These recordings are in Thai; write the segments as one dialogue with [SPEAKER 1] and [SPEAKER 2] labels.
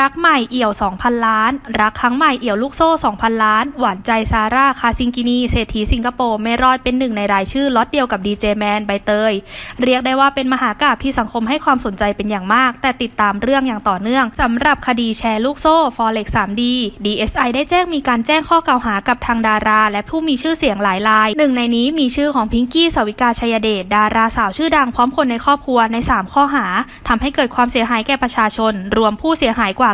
[SPEAKER 1] รักใหม่เอี่ยว 2,000 ล้าน รักครั้งใหม่เอี่ยวลูกโซ่ 2,000 ล้าน หวานใจซาร่า คาซิงกินี เศรษฐีสิงคโปร์ ไม่รอดเป็นหนึ่งในรายชื่อล็อตเดียวกับดีเจแมนใบเตย เรียกได้ว่าเป็นมหากาบที่สังคมให้ความสนใจเป็นอย่างมาก แต่ติดตามเรื่องอย่างต่อเนื่องสำหรับคดีแชร์ลูกโซ่ Forex 3D DSI ได้แจ้งมีการแจ้งข้อกล่าวหากับทางดารา และผู้มีชื่อเสียงหลายราย หนึ่งในนี้มีชื่อของพิงกี้สวิกาชัยเดช ดาราสาวชื่อดังพร้อมคนในครอบครัวใน 3 ข้อหาทำให้เกิดความเสียหายแก่ประชาชน รวมผู้เสียหายกว่า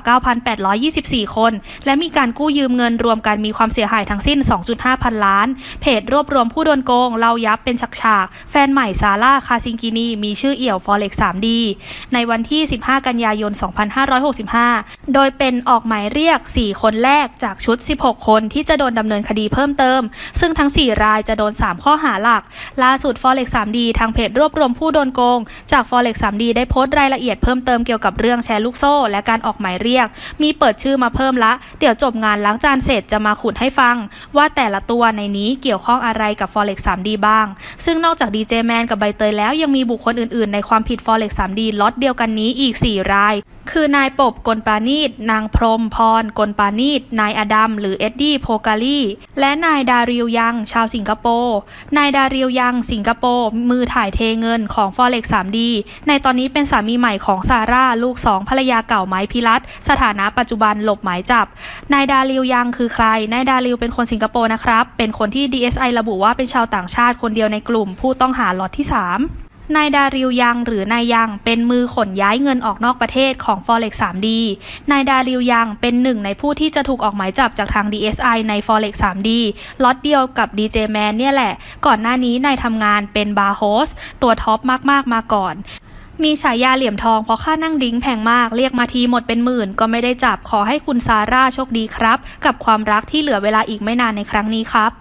[SPEAKER 1] 9,824 คน และมีการกู้ยืมเงินรวมกันมีความเสียหายทั้งสิ้น 2.5 พันล้าน เพจรวบรวมผู้โดนโกงเล่ายับเป็นฉากๆ แฟนใหม่ซาร่าคาซิงกินีมีชื่อเอี่ยว Forex 3D ในวันที่ 15 กันยายน 2565 โดยเป็นออกหมายเรียก 4 คนแรกจากชุด 16 คนที่จะโดนดำเนินคดีเพิ่มเติม ซึ่งทั้ง 4 รายจะโดน 3 ข้อหาหลัก ล่าสุด Forex 3D ทางเพจรวบรวมผู้โดนโกง จาก Forex 3D ได้โพสต์รายละเอียดเพิ่มเติมเกี่ยวกับเรื่องแชร์ลูกโซ่ และการออกหมายเรียก มีเปิดชื่อมาเพิ่มละ เดี๋ยวจบงานล้างจานเสร็จจะมาขุดให้ฟัง ว่าแต่ละตัวในนี้เกี่ยวข้องอะไรกับ Forex 3D บ้าง ซึ่งนอกจากดีเจแมนกับใบเตยแล้วยังมีบุคคลอื่นๆ ในความผิด Forex 3D ล็อตเดียวกันนี้อีก 4 ราย คือนายปบกลปานีตนางพรมพรกลปานีตนายอดัมหรือเอ็ดดี้โพกาลีและนายดาริวยัง ชาวสิงคโปร์นายดาริวยังสิงคโปร์มือถ่ายเทเงินของ Forex 3D ในตอนนี้เป็นสามีใหม่ของซาร่าลูกสองภรรยาเก่าไม้พิรัตสถานะปัจจุบันหลบหมายจับ นายดาริวยังคือใคร นายดาริวเป็นคนสิงคโปร์นะครับ เป็นคนที่ DSI ระบุว่าเป็นชาวต่างชาติคนเดียวในกลุ่ม ผู้ต้องหาล็อตที่ 3นายดาริวยังหรือนายยังเป็นมือขนย้ายเงินออกนอกประเทศของ Forex 3D นายดาริวยังเป็นหนึ่งในผู้ที่จะถูกออกหมายจับจากทาง DSI ใน Forex 3D ล็อตเดียวกับ DJ Man เนี่ยแหละ ก่อนหน้านี้นายทำงานเป็นบาร์โฮสตัวท็อปมากๆมาก่อน มีฉายาเหลี่ยมทองเพราะค่านั่งดริ้งแพงมาก เรียกมาทีหมดเป็นหมื่น ก็ไม่ได้จับขอให้คุณซาร่าโชคดีครับ กับความรักที่เหลือเวลาอีกไม่นานในครั้งนี้ครับ